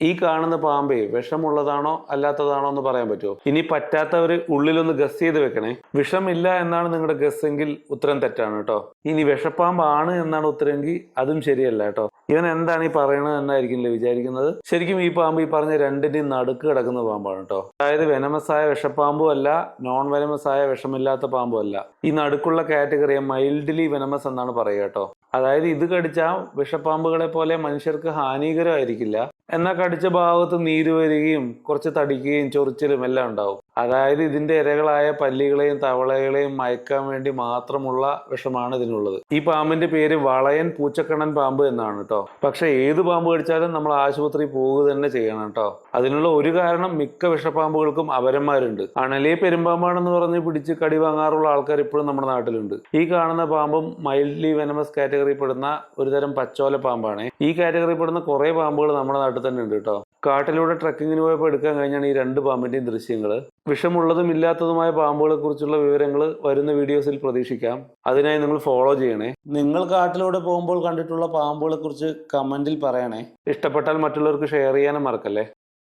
ഈ കാണുന്ന പാമ്പേ വിഷമുള്ളതാണോ അല്ലാത്തതാണോ എന്ന് പറയാൻ പറ്റുമോ? ഇനി പറ്റാത്തവർ ഉള്ളിലൊന്ന് ഗസ് ചെയ്ത് വെക്കണേ. വിഷമില്ല എന്നാണ് നിങ്ങളുടെ ഗസ് എങ്കിൽ ഉത്തരം തെറ്റാണ് കേട്ടോ. ഇനി വിഷപ്പാമ്പാണ് എന്നാണ് ഉത്തരമെങ്കിൽ അതും ശരിയല്ല കേട്ടോ. ഇവൻ എന്താണ് ഈ പറയണത് എന്നായിരിക്കും വിചാരിക്കുന്നത്? ശരിക്കും ഈ പാമ്പ് ഈ പറഞ്ഞ രണ്ടിന്റെയും നടുക്ക് കിടക്കുന്ന പാമ്പാണ് കേട്ടോ. അതായത് വെനമസായ വിഷപ്പാമ്പും അല്ല നോൺ വെനമസ് ആയ വിഷമില്ലാത്ത പാമ്പും അല്ല. ഈ നടുക്കുള്ള കാറ്റഗറിയെ മൈൽഡ്ലി വെനമസ് എന്നാണ് പറയുക കേട്ടോ. അതായത് ഇത് കടിച്ചാൽ വിഷപ്പാമ്പുകളെ പോലെ മനുഷ്യർക്ക് ഹാനികരമായിരിക്കില്ല. എന്നാൽ കടിച്ച ഭാഗത്ത് നീര് വരികയും കുറച്ച് തടിക്കുകയും ചൊറിച്ചിലും എല്ലാം ഉണ്ടാവും. അതായത് ഇതിന്റെ ഇരകളായ പല്ലികളെയും തവളകളെയും മയക്കാൻ വേണ്ടി മാത്രമുള്ള വിഷമാണ് ഇതിനുള്ളത്. ഈ പാമ്പിന്റെ പേര് വളയൻ പൂച്ചക്കണ്ണൻ പാമ്പ് എന്നാണ് കേട്ടോ പക്ഷെ ഏത് പാമ്പ് കടിച്ചാലും നമ്മൾ ആശുപത്രി പോവുക തന്നെ ചെയ്യണം കേട്ടോ അതിനുള്ള ഒരു കാരണം മിക്ക വിഷപ്പാമ്പുകൾക്കും അപരന്മാരുണ്ട് അണലേ പെരുമ്പാമ്പാണെന്ന് പറഞ്ഞ് പിടിച്ച് കടി വാങ്ങാറുള്ള ആൾക്കാർ ഇപ്പോഴും നമ്മുടെ നാട്ടിലുണ്ട്. ഈ കാണുന്ന പാമ്പും മൈൽഡ്ലി വെനമസ് കാറ്റഗറിയിൽ പെടുന്ന ഒരു തരം പച്ചോല പാമ്പാണ്. ഈ കാറ്റഗറിയിൽ പെടുന്ന കുറെ പാമ്പുകൾ നമ്മുടെ നാട്ടിൽ തന്നെ ഉണ്ട് കേട്ടോ. കാട്ടിലൂടെ ട്രക്കിങ്ങിന് പോയപ്പോൾ എടുക്കാൻ കഴിഞ്ഞാണ് ഈ രണ്ട് പാമ്പിന്റെയും ദൃശ്യങ്ങൾ വിഷമുള്ളതും ഇല്ലാത്തതുമായ പാമ്പുകളെ കുറിച്ചുള്ള വിവരങ്ങൾ വരുന്ന വീഡിയോസിൽ പ്രതീക്ഷിക്കാം. അതിനായി നിങ്ങൾ ഫോളോ ചെയ്യണേ. നിങ്ങൾ കാട്ടിലൂടെ പോകുമ്പോൾ കണ്ടിട്ടുള്ള പാമ്പുകളെ കുറിച്ച് കമന്റിൽ പറയണേ. ഇഷ്ടപ്പെട്ടാൽ മറ്റുള്ളവർക്ക് ഷെയർ ചെയ്യാനും മറക്കല്ലേ?